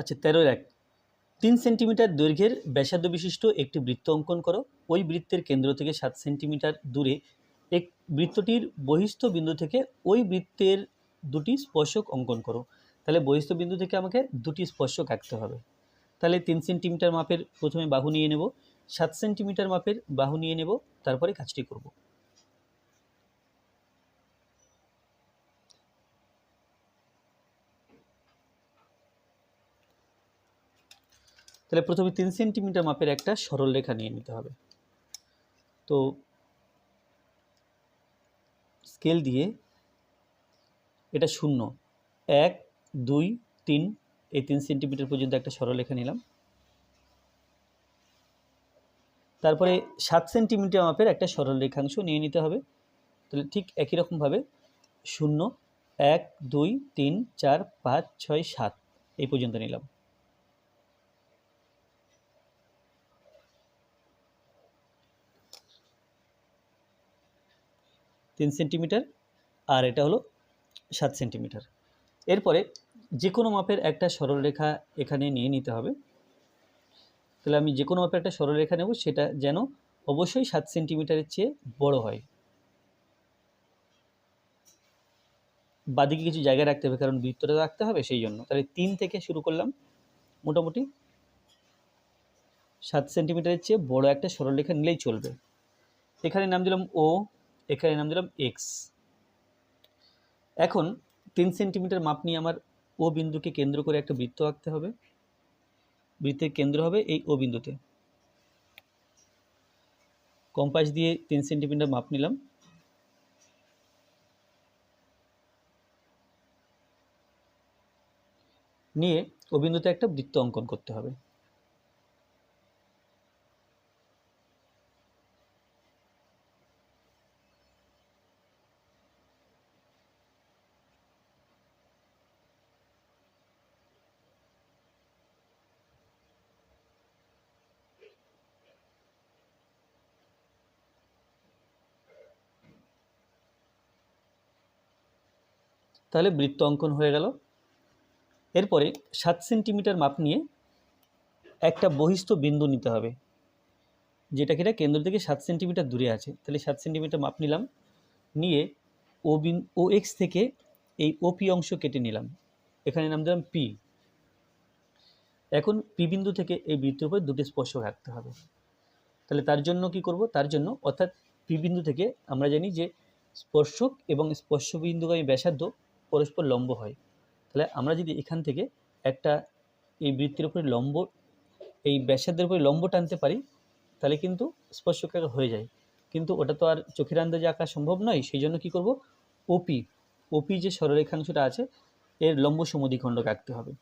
আচ্ছা তেরোর এক। তিন সেন্টিমিটার দৈর্ঘ্যের ব্যাসার্ধ বিশিষ্ট একটি বৃত্ত অঙ্কন করো। ওই বৃত্তের কেন্দ্র থেকে সাত সেন্টিমিটার দূরে এক বৃত্তটির বহিস্থ বিন্দু থেকে ওই বৃত্তের দুটি স্পর্শক অঙ্কন করো। তাহলে বহিস্থ বিন্দু থেকে আমাকে দুটি স্পর্শক আঁকতে হবে। তাহলে তিন সেন্টিমিটার মাপের প্রথমে বাহু নিয়ে নেব, সাত সেন্টিমিটার মাপের বাহু নিয়ে নেব, তারপরে কাজটি করব। তাহলে প্রথমে তিন সেন্টিমিটার মাপের একটা সরল রেখা নিয়ে নিতে হবে। তো স্কেল দিয়ে এটা শূন্য। এক, দুই, তিন, এই তিন সেন্টিমিটার পর্যন্ত একটা সরলরেখা নিলাম। তারপরে সাত সেন্টিমিটার মাপের একটা সরল রেখাংশ নিয়ে নিতে হবে। তাহলে ঠিক একই রকমভাবে শূন্য, এক, দুই, তিন, চার, পাঁচ, ছয়, সাত, এই পর্যন্ত নিলাম। তিন সেন্টিমিটার আর এটা হলো সাত সেন্টিমিটার। এরপরে যে কোনো মাপের একটা সরলরেখা এখানে নিয়ে নিতে হবে। তাহলে আমি যে কোনো মাপের একটা সরলরেখা নেব, সেটা যেন অবশ্যই সাত সেন্টিমিটারের চেয়ে বড় হয়। বাদিকে কিছু জায়গায় রাখতে হবে, কারণ বৃত্তটা রাখতে হবে সেই জন্য। তাহলে তিন থেকে শুরু করলাম, মোটামুটি সাত সেন্টিমিটারের চেয়ে বড় একটা সরলরেখা নিলেই চলবে। এখানে নাম দিলাম ও এখানে নাম দিলাম এক্স এখন তিন সেন্টিমিটার মাপ নিয়ে আমার ও বিন্দুকে কেন্দ্র করে একটা বৃত্ত আঁকতে হবে। বৃত্তের কেন্দ্র হবে এই ও বিন্দুতে। কম্পাস দিয়ে তিন সেন্টিমিটার মাপ নিলাম। নিয়ে ও বিন্দুতে একটা বৃত্ত অঙ্কন করতে হবে। তাহলে বৃত্ত অঙ্কন হয়ে গেল। এরপরে সাত সেন্টিমিটার মাপ নিয়ে একটা বহিস্থ বিন্দু নিতে হবে, যেটা কিনা কেন্দ্র থেকে সাত সেন্টিমিটার দূরে আছে। তাহলে সাত সেন্টিমিটার মাপ নিলাম, নিয়ে ও বিন ও এক্স থেকে এই ওপি অংশ কেটে নিলাম। এখানে নাম দিলাম পি এখন পি বিন্দু থেকে এই বৃত্তের উপর দুটি স্পর্শক রাখতে হবে। তাহলে তার জন্য কি করব? তার জন্য অর্থাৎ পি বিন্দু থেকে আমরা জানি যে স্পর্শক এবং স্পর্শ বিন্দুগামী ব্যাসার্ধ পরস্পর লম্ব হয়। তাহলে আমরা যদি এখান থেকে একটা এই বৃত্তির উপরে লম্ব, এই ব্যাসার্ধের উপরে লম্ব টানতে পারি, তাহলে কিন্তু স্পর্শক আঁকা হয়ে যায়। কিন্তু ওটা তো আর চোখের আন্দাজে আঁকা সম্ভব নয়, সেই জন্য কী করব? ওপি ওপি যে সরলরেখাংশটা আছে, এর লম্ব সমদ্বিখণ্ডক আঁকতে হবে।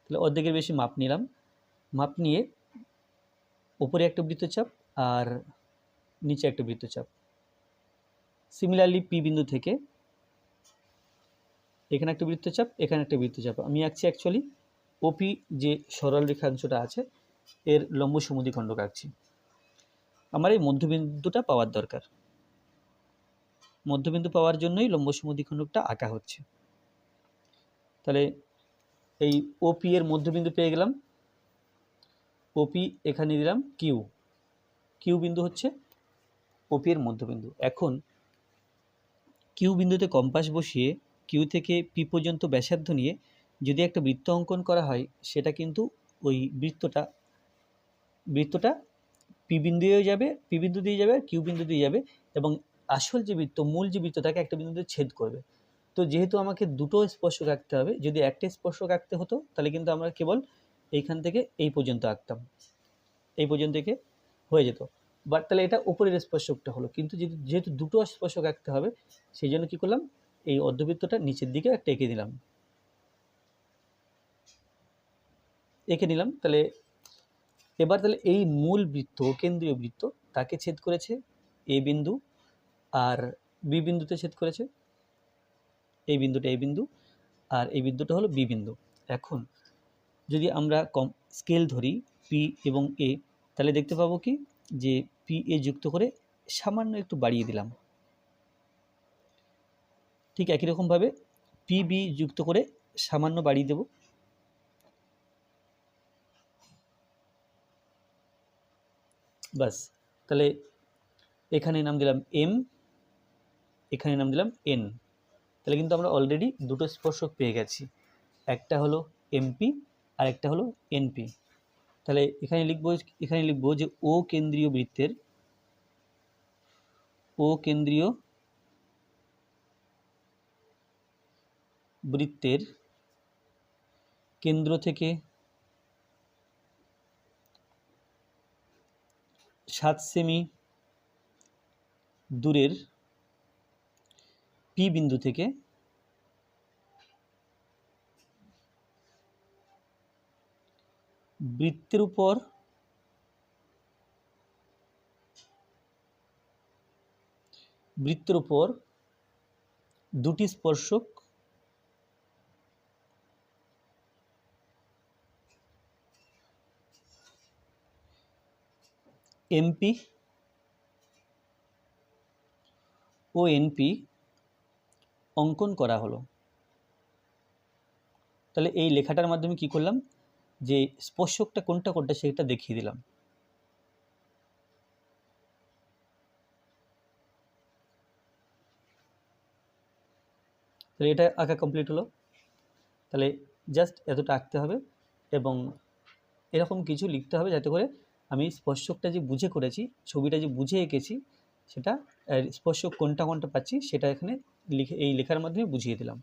তাহলে অর্ধেকের বেশি মাপ নিলাম। মাপ নিয়ে ওপরে একটা বৃত্তচাপ আর নিচে একটা বৃত্তচাপ। সিমিলারলি পি বিন্দু থেকে এখানে একটা বৃত্তচাপ, এখানে একটা বৃত্তচাপ। আমি আঁকছি অ্যাকচুয়ালি ওপি যে সরল রেখাংশটা আছে, এর লম্ব সমদ্বিখণ্ডক আঁকছি। আমার এই মধ্যবিন্দুটা পাওয়ার দরকার। মধ্যবিন্দু পাওয়ার জন্যই লম্ব সমদ্বিখণ্ডকটা আঁকা হচ্ছে। তাহলে এই ওপি এর মধ্যবিন্দু পেয়ে গেলাম। ওপি এখানে দিলাম কিউ কিউ বিন্দু হচ্ছে ওপি এর মধ্যবিন্দু। এখন কিউ বিন্দুতে কম্পাস বসিয়ে কিউ থেকে পি পর্যন্ত ব্যাসার্ধ নিয়ে যদি একটা বৃত্ত অঙ্কন করা হয়, সেটা কিন্তু ওই বৃত্তটা বৃত্তটা পি বিন্দু দিয়ে যাবে, পি বিন্দু দিয়ে যাবে, আর কিউ বিন্দু দিয়ে যাবে এবং আসল যে বৃত্ত, মূল যে বৃত্ত, তাকে একটা বিন্দুতে ছেদ করবে। তো যেহেতু আমাকে দুটো স্পর্শক আঁকতে হবে, যদি একটা স্পর্শক আঁকতে হতো, তাহলে কিন্তু আমরা কেবল এইখান থেকে এই পর্যন্ত আঁকতাম, এই পর্যন্ত হয়ে যেত। বাট তাহলে এটা উপরের স্পর্শকটা হলো। কিন্তু যেহেতু দুটো স্পর্শক আঁকতে হবে, সেই জন্য কী করলাম, এই অর্ধবৃত্তটা নিচের দিকে একটা এঁকে দিলাম। এঁকে নিলাম, তাহলে এবার তাহলে এই মূল বৃত্ত, কেন্দ্রীয় বৃত্ত তাকে ছেদ করেছে এ বিন্দু আর বি বিন্দুতে ছেদ করেছে। এই বিন্দুটা এই বিন্দু আর এই বিন্দুটা হলো বি বিন্দু। এখন যদি আমরা কম, স্কেল ধরি পি এবং এ তাহলে দেখতে পাবো কি যে পি এ যুক্ত করে সামান্য একটু বাড়িয়ে দিলাম। ঠিক একই রকমভাবে পি বি যুক্ত করে সামান্য বাড়িয়ে দেব। বাস তাহলে এখানে নাম দিলাম এম এখানে নাম দিলাম এন তাহলে কিন্তু আমরা অলরেডি দুটো স্পর্শক পেয়ে গেছি। একটা হলো এমপি আর একটা হলো এনপি তাহলে এখানে লিখব এখানে লিখব যে ও কেন্দ্রীয় বৃত্তের, ও কেন্দ্রীয় বৃত্তের কেন্দ্র থেকে সাত সেমি দূরের পি বিন্দু থেকে বৃত্তের উপর বৃত্তের উপর দুটি স্পর্শক এমপি ও এনপি অঙ্কন করা হলো। তাহলে এই লেখাটার মাধ্যমে কি করলাম? যে স্পর্শকটা কোনটা কোনটা সেটা দেখিয়ে দিলাম। তাহলে এটা আঁকা কমপ্লিট হলো। তাহলে জাস্ট এতটা আঁকতে হবে এবং এরকম কিছু লিখতে হবে যাতে করে আমি স্পর্শকটা যে বুঝে করেছি, ছবিটা যে বুঝে এঁকেছি, সেটা স্পর্শক কোনটা কোনটা পাচ্ছি, সেটা এখানে লিখে, এই লেখার মাধ্যমে বুঝিয়ে দিলাম।